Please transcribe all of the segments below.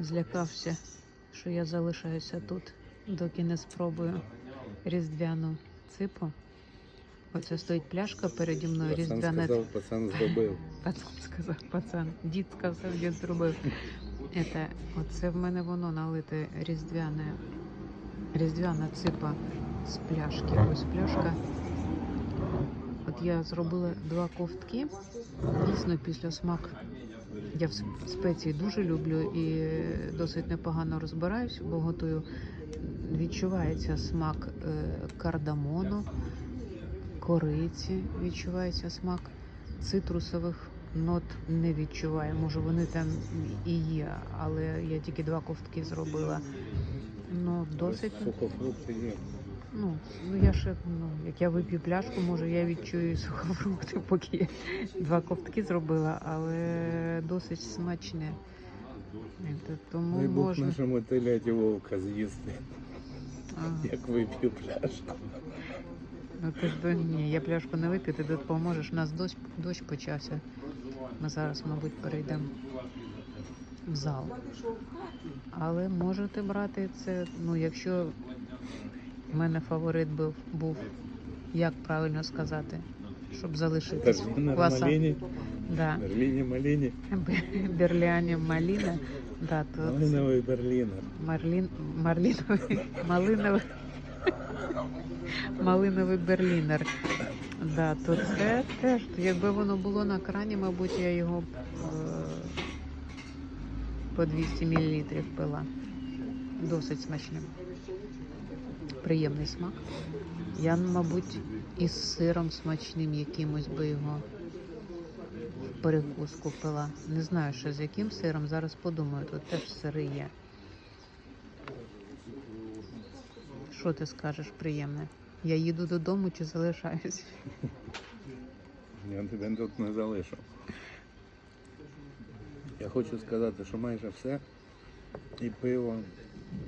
злякався, що я залишаюся тут, доки не спробую різдвяну ципу. Оце стоїть пляшка переді мною Пацан різдвяна. сказав, пацан зробив. Пацан сказав, пацан, дід сказав, дід зробив. Це, оце в мене воно налите різдвяне, різдвяна ципа з пляшки. Ось пляшка. От я зробила два ковтки. Дійсно, після смак. Я в спеції дуже люблю і досить непогано розбираюсь, бо готую. Відчувається смак е, кардамону, кориці, відчувається смак цитрусових нот не відчуваю. Може вони там і є, але я тільки два ковтки зробила. Ну, досить. Сухофрукти є. Ну, ну я ще, ну, як я вип'ю пляшку, може я відчую сухофрукти, поки я два ковтки зробила, але досить смачне. Тому Дай Бог можна. нашому теляті вовка з'їсти, як вип'ю пляшку. ну, ти ж до ні, я пляшку не вип'ю, ти допоможеш. У нас дощ, дощ почався. Ми зараз, мабуть, перейдемо в зал. Але можете брати це, ну, якщо в мене фаворит був, був як правильно сказати, щоб Берлінер кваса. маліні, Да. Берліні маліні, Берляні Маліна. Да, то малиновий берлінер. Марлін, Марліновий, малиновий, малиновий берлінер. Да, то це теж, якби воно було на крані, мабуть, я його б, е, по 200 мл пила. Досить смачним. Приємний смак. Я, мабуть, із сиром смачним якимось би його в перекуску пила. Не знаю, що з яким сиром. Зараз подумаю, тут теж сири є. Що ти скажеш приємне? Я їду додому чи залишаюсь? Я тебе тут не залишу. Я хочу сказати, що майже все, і пиво,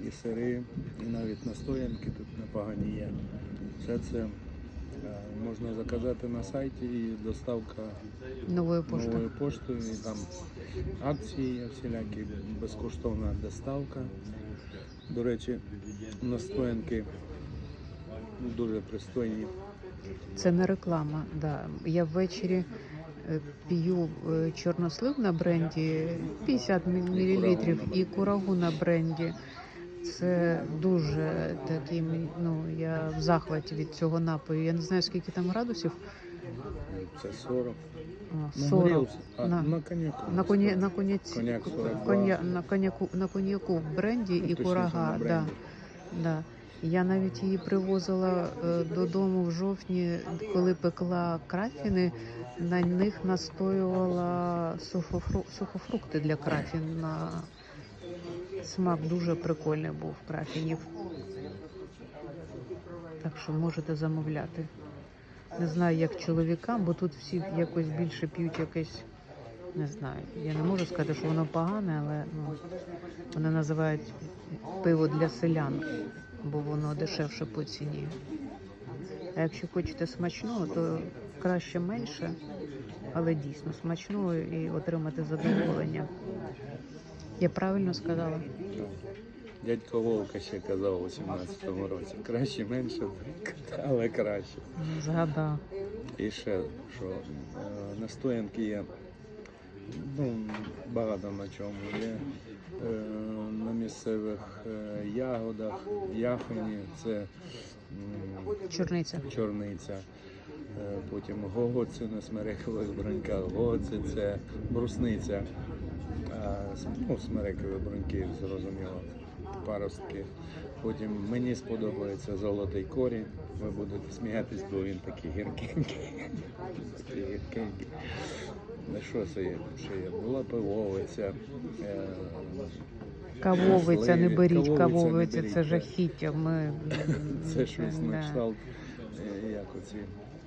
і сири, і навіть настоянки тут непогані є. Все це можна заказати на сайті і доставка Новою поштою. новою поштою. І там акції всілякі, безкоштовна доставка. До речі, настоянки дуже пристойні. Це не реклама. Да. Я ввечері е, п'ю е, чорнослив на бренді 50 мл і курагу на бренді. Це дуже такий, ну я в захваті від цього напою. Я не знаю, скільки там градусів. Це 40. О, На 40. А, На- на коньяку. На коні на коньяці Коньяк 42. коня, на коньяку на коньяку в бренді і курага. Да, да. Я навіть її привозила е, додому в жовтні, коли пекла крафіни. На них настоювала сухофру, сухофрукти для крафін. На смак дуже прикольний був крафінів. Так що можете замовляти. Не знаю, як чоловікам, бо тут всі якось більше п'ють якесь. Не знаю. Я не можу сказати, що воно погане, але ну, вони називають пиво для селян, бо воно дешевше по ціні. А якщо хочете смачного, то краще менше, але дійсно смачного і отримати задоволення. Я правильно сказала? Дядько Вовка ще казав у 17-му році. Краще менше, але краще. Згадав. І ще що е, настоянки є ну, багато на чому є. Е, на місцевих е, ягодах, яхоні, це Чорниця. чорниця. Потім гогоці на смерекових броньках, гогоці це брусниця. Ну, смерекові броньки, зрозуміло, паростки. Потім мені сподобається золотий корінь. Ви будете сміятись, бо він такий гіркенький. Такий гіркенький. Ну, Що це є? Що є? Була пивовиця. е, Кавовиця, не беріть, Кавовиця це жахіття. Ми Це щось на кшталт, е, як оці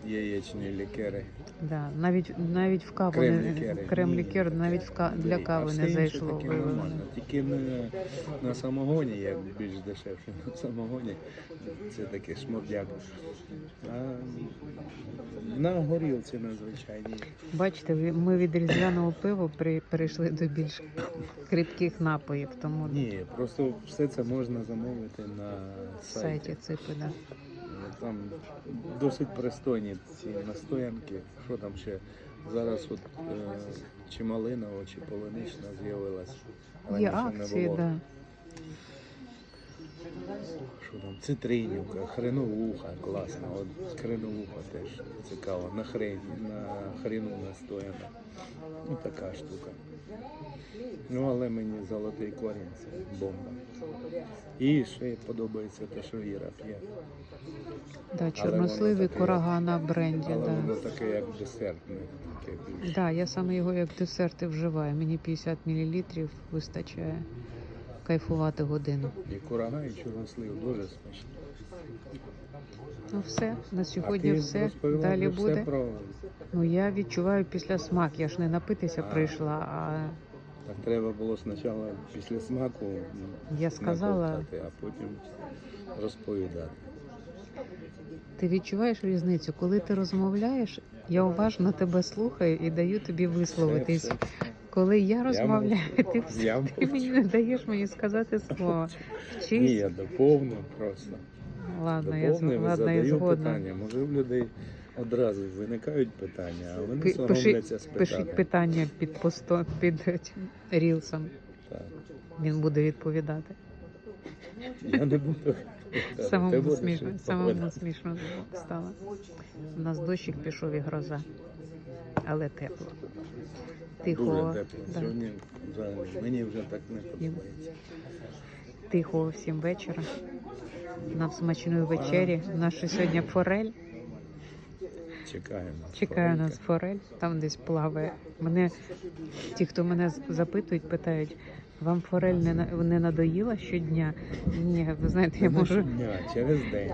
яєчні лікери. Да. Навіть навіть в каву Крем не лікери. крем лікер навіть в ка... для кави все не зайшло. таке нормально. Тільки на, на самогоні, як більш дешевше, на самогоні це такий шмурдяк. А на горілці надзвичайній. Бачите, ми від різдвяного пива при... перейшли до більш кріпких напоїв, тому Ні, просто все це можна замовити на сайті. сайті ципи, да. Там досить пристойні ці настоянки. Що там ще? Зараз от е, чи малинова, чи полонична з'явилась. Є Раніше не акції, було. да. Що там? Цитринівка, хреновуха, класна. От хреновуха теж цікаво. На хрені, на хрену настояна. Ну така штука. Ну, але мені золотий корінь це бомба. І ще подобається те, що Іра п'є. Да, чорносливі воно таке, курага на бренді, Але да. воно таке, як десертне. Таке більш. Да, я саме його як десерт і вживаю. Мені 50 мл вистачає кайфувати годину. І курага, і чорнослив дуже смачно. Ну все, на сьогодні все. Далі вже буде. Про... Ну я відчуваю після смак. Я ж не напитися А. прийшла, а Так треба було спочатку після смаку я сказала, наковтати, а потім розповідати. ти відчуваєш різницю, коли ти розмовляєш, я уважно тебе слухаю і даю тобі висловитись. Коли я розмовляю, мовчу. ти, Я ти мені не даєш мені сказати слово. Ні, я доповню просто. Ладно, я, з- Доповнив, ладно, я задаю згодна. питання. Може в людей одразу виникають питання, а вони соромляться спитати. Пишіть питання під посто під рілсом. Так. Він буде відповідати. Я не буду. Самому смішно, самому смішно стало. У нас дощик пішов і гроза, але тепло. Тихо, Дуже тепло. да, Сьогодні взагалі мені вже так не подобається. тихо всім вечора. Нам смачної вечері. Наша сьогодні форель. Чекаємо. Чекає нас форель, там десь плаває. Мене ті, хто мене запитують, питають, вам форель не на- не надоїла щодня? Ні, ви знаєте, я можу. щодня, через день.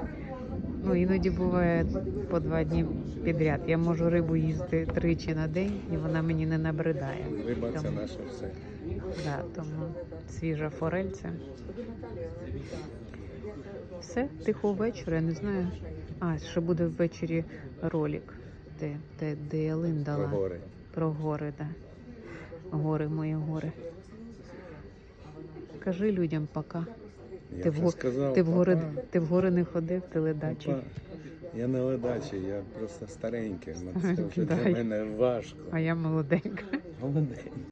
Ну іноді буває по два дні підряд. Я можу рибу їсти тричі на день, і вона мені не набридає. Риба це наше все. Да, тому свіжа форель це. Все, тихо ввечері, я не знаю. А, ще буде ввечері ролик, де, де, де Ялин дала. Про гори. Про гори, да. Гори, мої гори. Кажи людям пока. Я Ти в, сказав, ти, в гори, ти в гори не ходив, ти ледачий. папа. Я не ледачий, я просто старенький. ну, Це вже для мене важко. А я молоденька. Молодець.